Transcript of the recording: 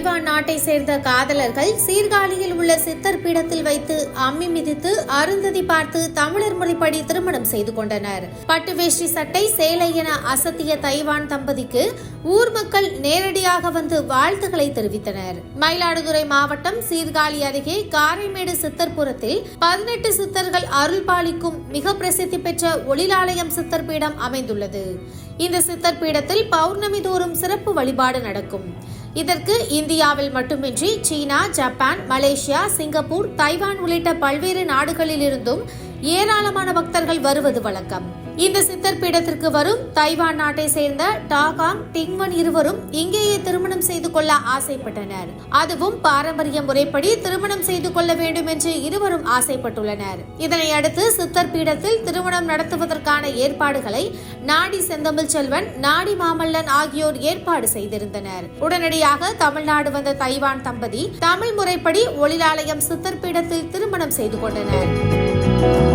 Taiwan நாட்டை சேர்ந்த காதலர்கள் சீர்காழியில் உள்ள சித்தர் பீடத்தில் வைத்து அம்மி மிதித்து அருந்ததி பார்த்து தமிழர் முறைப்படி திருமணம் செய்து கொண்டனர். பட்டு வேஷ்டி சட்டை சேலை என அசத்திய தைவான் தம்பதிக்கு ஊர் மக்கள் நேரடியாக வந்து வாழ்த்துக்களை தெரிவித்தனர். மயிலாடுதுறை மாவட்டம் சீர்காழி அருகே காரைமேடு சித்தர்புரத்தில் பதினெட்டு சித்தர்கள் அருள் பாலிக்கும் மிக பிரசித்தி பெற்ற ஒளிலாலயம் சித்தர் பீடம் அமைந்துள்ளது. இந்த சித்தர் பீடத்தில் பௌர்ணமி தோறும் சிறப்பு வழிபாடு நடக்கும். இதற்கு இந்தியாவில் மட்டுமின்றி China Japan Malaysia Singapore Taiwan உள்ளிட்ட பல்வேறு நாடுகளிலிருந்தும் ஏராளமான பக்தர்கள் வருவது வழக்கம். இந்த சித்தர் பீடத்திற்கு வரும் தைவான் நாட்டை சேர்ந்த டாகாங் டிங்வன் இருவரும் இங்கேயே திருமணம் செய்து கொள்ள ஆசைப்பட்டனர். அதுவும் பாரம்பரிய முறைப்படி திருமணம் செய்து கொள்ள வேண்டும் என்று இருவரும் ஆசைப்பட்டுள்ளனர். இதனை அடுத்து சித்தர் பீடத்தில் திருமணம் நடத்துவதற்கான ஏற்பாடுகளை நாடி செந்தமிழ் செல்வன் நாடி மாமல்லன் ஆகியோர் ஏற்பாடு செய்திருந்தனர். உடனடியாக தமிழ்நாடு வந்த தைவான் தம்பதி தமிழ் முறைப்படி ஒளிலாலயம் சித்தர் பீடத்தில் திருமணம் செய்து கொண்டனர்.